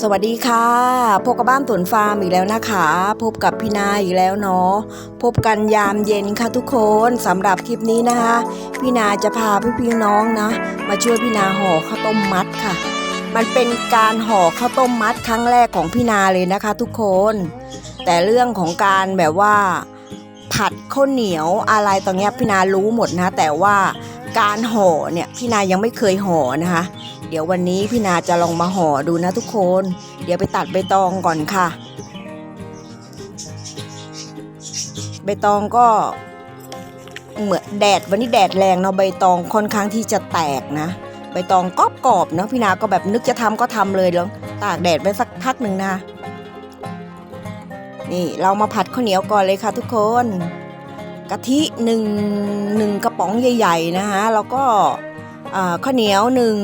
สวัสดีค่ะพบกับบ้านตุนฟาร์มอีกแล้วนะคะ พบกับพี่นาอีกแล้วเนาะพบกันยามเย็นค่ะทุกคนสำหรับคลิปนี้นะคะ พี่นาจะพาพี่พี่น้องนะ มาช่วยพี่นาห่อข้าวต้มมัดค่ะ มันเป็นการห่อข้าวต้มมัดครั้งแรกของพี่นาเลยนะคะ ทุกคน แต่เรื่องของการแบบว่า ผัดข้าวเหนียวอะไรตรงเนี้ยพี่นารู้หมดนะ แต่ว่าการห่อเนี่ยพี่นายังไม่เคยห่อนะคะ เดี๋ยววันนี้พี่นาจะลองมาห่อดูนะทุกคน เดี๋ยวไปตัดใบตองก่อนค่ะ ใบตองก็เหมือนแดดวันนี้แดดแรงเนาะใบตองค่อนข้างที่จะแตกนะ ใบตองกรอบกรอบๆเนาะพี่นาก็แบบนึกจะทำก็ทำเลยแล้วตากแดดไว้สักพักหนึ่งนะนี่เรามาผัดข้าวเหนียวก่อนเลยค่ะทุกคนกะทิหนึ่งหนึ่งกระป๋องใหญ่ ๆนะคะแล้วก็ข้าวเหนียวหนึ่ง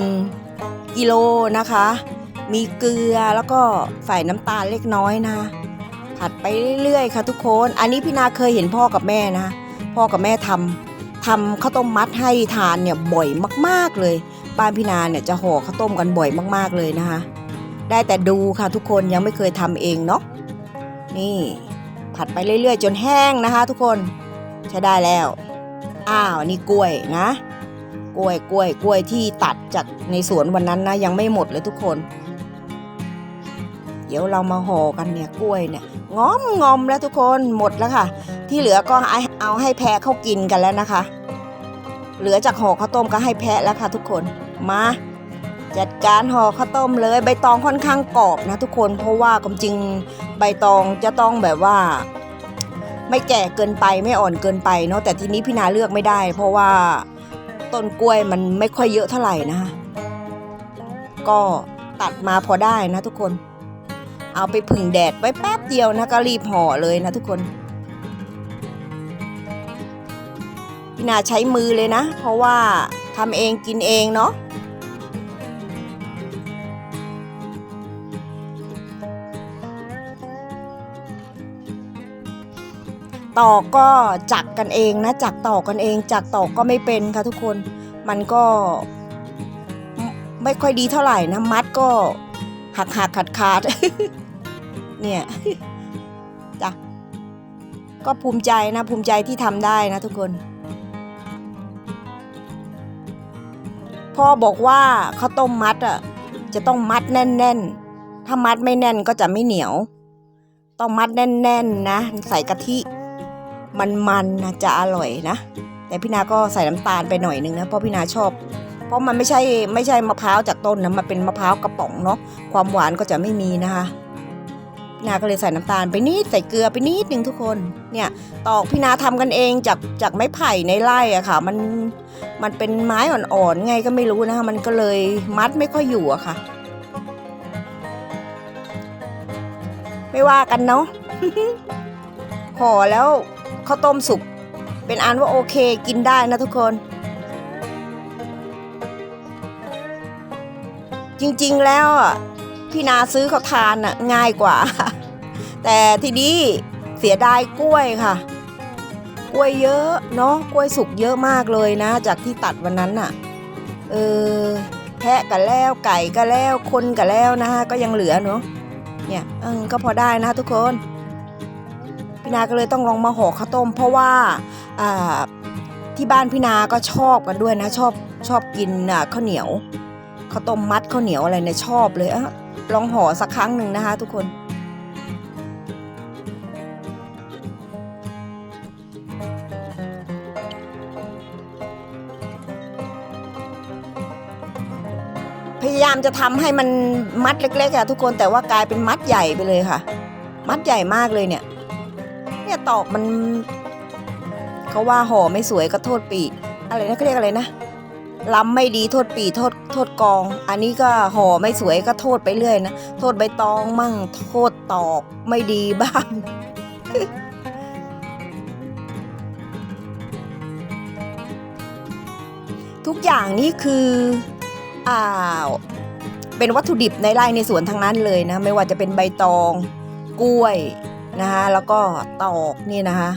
กิโลนะคะ มีเกลือแล้วก็ใส่น้ำตาลเล็กน้อยนะ ผัดไปเรื่อยๆค่ะทุกคน อันนี้พี่นาเคยเห็นพ่อกับแม่นะ พ่อกับแม่ทำทำข้าวต้มมัดให้ทานเนี่ยบ่อยมากๆเลย บ้านพี่นาเนี่ยจะห่อข้าวต้มกันบ่อยมากๆเลยนะคะ ได้แต่ดูค่ะทุกคนยังไม่เคยทำเองเนาะ นี่ผัดไปเรื่อยๆ จนแห้งนะคะ ทุกคนใช้ได้แล้ว อ้าวนี่กล้วยนะ กล้วยกล้วยกล้วยที่ตัดจากในสวนวันนั้นนะยังไม่หมดเลยทุกคน เดี๋ยวเรามาห่อกันเนี่ยกล้วยเนี่ยงอมงอมแล้วทุกคนหมดแล้วค่ะ ที่เหลือก็เอาให้แพะเขากินกันแล้วนะคะ เหลือจากห่อข้าวต้มก็ให้แพะแล้วค่ะ ทุกคนมาจัดการห่อข้าวต้มเลยใบตองค่อนข้างกรอบนะทุกคนเพราะว่าความจริงใบตองจะต้องแบบว่า ไม่แก่เกินไปไม่อ่อนเกินไปเนาะแต่ทีนี้พี่นาเลือกไม่ได้ เพราะว่า ต้นกล้วยมันไม่ค่อยเยอะเท่าไหร่นะคะ ก็ตัดมาพอได้นะทุกคน เอาไปผึ่งแดดไว้แป๊บเดียวนะก็รีบห่อเลยนะทุกคน พี่นาใช้มือเลยนะ เพราะว่าทำเองกินเองเนาะ ตอกก็จักกันเองนะจักตอกกันเองจักตอกก็ไม่เป็นค่ะทุกคนมันก็ไม่ไม่ค่อยดีเท่าไหร่นะมัดก็หักหักขาดขาดเนี่ยจ้ะก็ภูมิใจนะภูมิใจที่ทำได้นะทุกคนพ่อบอกว่าข้าวต้มมัดอะจะต้องมัดแน่น ๆ ถ้ามัดไม่แน่นก็จะไม่เหนียว ต้องมัดแน่น ๆ นะ ใส่กะทิ มันๆนะจะอร่อยนะ แต่พี่นาก็ใส่น้ำตาลไปหน่อยนึงนะเพราะพี่นาชอบ เพราะมันไม่ใช่ไม่ใช่มะพร้าวจากต้นนะมันเป็นมะพร้าวกระป๋องเนาะความหวานก็จะไม่มีนะคะพี่นาก็เลยใส่น้ำตาลไปนิดใส่เกลือไปนิดนึงทุกคนเนี่ยตอกพี่นาทำกันเองจากจากไม้ไผ่ในไร่อะค่ะ มันมันเป็นไม้อ่อนๆไงก็ไม่รู้นะคะมันก็เลยมัดไม่ค่อยอยู่อะค่ะ ไม่ว่ากันเนาะห่อแล้ว ข้าวต้มสุก เป็นอันว่าโอเคกินได้นะทุกคน จริงๆแล้วพี่นาซื้อเขาทานอะง่ายกว่า แต่ทีนี้เสียดายกล้วยค่ะ กล้วยเยอะเนาะกล้วยสุกเยอะมากเลยนะ จากที่ตัดวันนั้นอะ เออแพะกันแล้วไก่ก็แล้วคนกันแล้วนะฮะก็ยังเหลือเนาะเนี่ยเออก็พอได้นะทุกคน พี่นาก็เลยต้องลองมาห่อข้าวต้ม เพราะว่าที่บ้านพี่นาก็ชอบกันด้วยนะ ชอบชอบกินข้าวเหนียวข้าวต้มมัดข้าวเหนียวอะไรเนี่ยชอบเลยอะลองห่อสักครั้งหนึ่งนะคะ ทุกคนพยายามจะทำให้มันมัดเล็กๆอะทุกคนแต่ว่ากลายเป็นมัดใหญ่ไปเลยค่ะ มัดใหญ่มากเลยเนี่ย เนี่ยตอกมันเขาว่าห่อไม่สวยก็โทษปีอะไรนะเขาเรียกอะไรนะลำไม่ดีโทษปีโทษโทษกอง อันนี้ก็ห่อไม่สวยก็โทษไปเรื่อยนะโทษใบตองมั่งโทษตอกไม่ดีบ้างทุกอย่างนี่คืออ่าเป็นวัตถุดิบในไร่ในสวนทั้งนั้นเลยนะ ไม่ว่าจะเป็นใบตอง กล้วย นะคะแล้วก็ตอกนี่นะคะ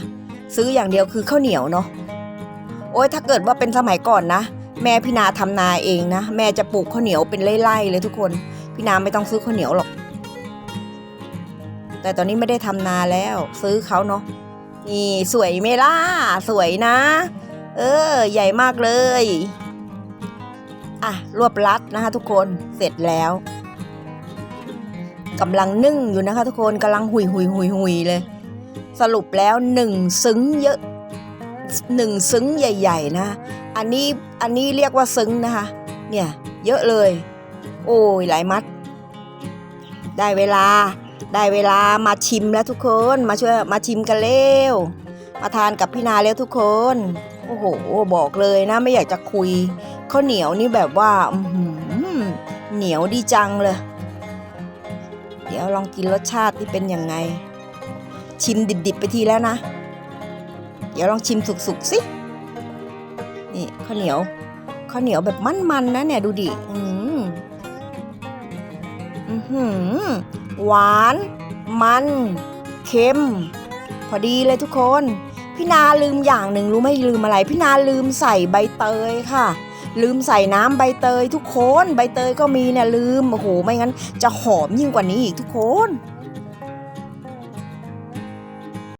ซื้ออย่างเดียวคือข้าวเหนียวเนาะโอ้ยถ้าเกิดว่าเป็นสมัยก่อนนะ แม่พี่นาทำนาเองนะ แม่จะปลูกข้าวเหนียวเป็นไร่ๆเลยทุกคน พี่นาไม่ต้องซื้อข้าวเหนียวหรอก แต่ตอนนี้ไม่ได้ทำนาแล้ว ซื้อเขาเนาะนี่สวยไหมล่ะสวยนะ เออ ใหญ่มากเลย อะรวบรัดนะคะทุกคนเสร็จแล้ว กำลังนึ่งอยู่นะคะทุกคนกำลังหุยหุยหุยหุยเลย สรุปแล้วหนึ่งซึ้งเยอะหนึ่งซึ้งใหญ่ ๆ นะ อันนี้อันนี้เรียกว่าซึ้งนะคะ เนี่ยเยอะเลย โอ้ยหลายมัด ได้เวลา ได้เวลามาชิมแล้วทุกคนมาช่วยมาชิมกันเร็วมาทานกับพี่นาแล้วทุกคน โอ้โห บอกเลยนะไม่อยากจะคุยข้าวเหนียวนี่แบบว่าเหนียวดีจังเลย เดี๋ยวลองกินรสชาติที่เป็นยังไง ชิมดิบๆไปทีแล้วนะ เดี๋ยวลองชิมสุกๆสินี่ข้าวเหนียวข้าวเหนียวแบบมันๆนะเนี่ยดูดิอืมอื้อหือหวาน มัน เค็ม พอดีเลยทุกคน พี่นาลืมอย่างหนึ่งรู้ไหมลืมอะไร พี่นาลืมใส่ใบเตยค่ะ ลืมใส่น้ำใบเตยทุกคน ใบเตยก็มีเนี่ยลืม โอ้โห ไม่งั้นจะหอมยิ่งกว่านี้อีกทุกคน